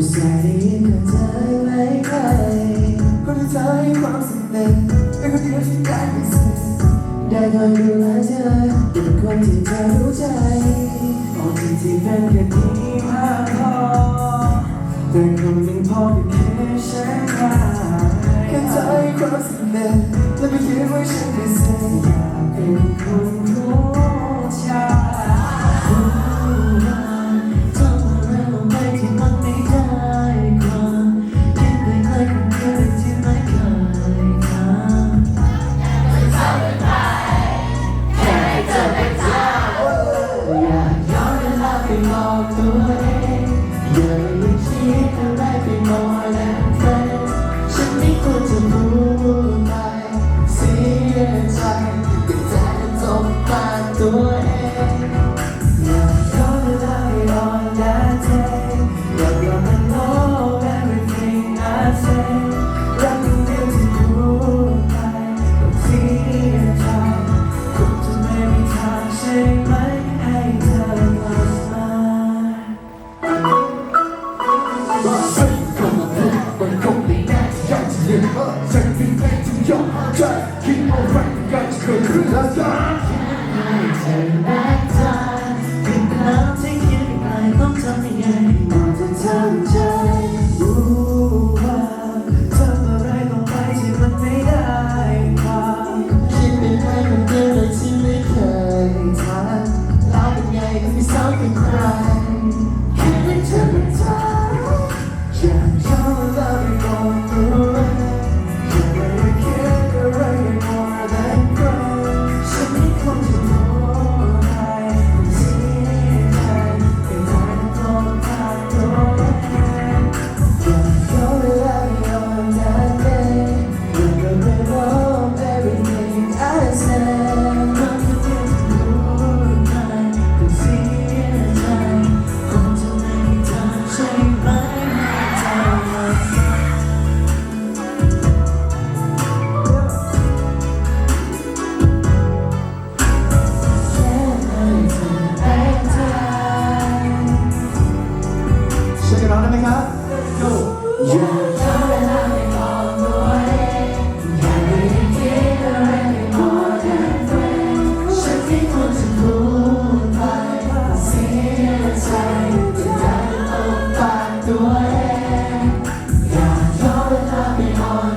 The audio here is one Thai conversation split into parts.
ผู้ชายได้ยินคำเธอไม่ใครคนที่เธอใจความสำเร็จเป็นคนเดียวที่ได้เป็นสิ่งได้คอยดูแลเธอเป็นคนที่เธอรู้ใจโอ้จริงๆเป็นแค่นี้มากพอแต่คำนึงพอเป็นแค่ฉันได้แค่ใจความสำเร็จและไม่คิดว่าฉันได้เสียอยากเป็นคน บอกตัวเองอย่าไปคิดอะไรไปมองแล้วแฟนฉันไม่ควรจะพูด Music, huh? Sexy, sexy, yo, try keep on fighting, got you good, good,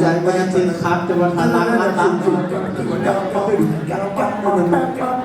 ใจไม่จริงครับจะมาทานร้านร้านร้าน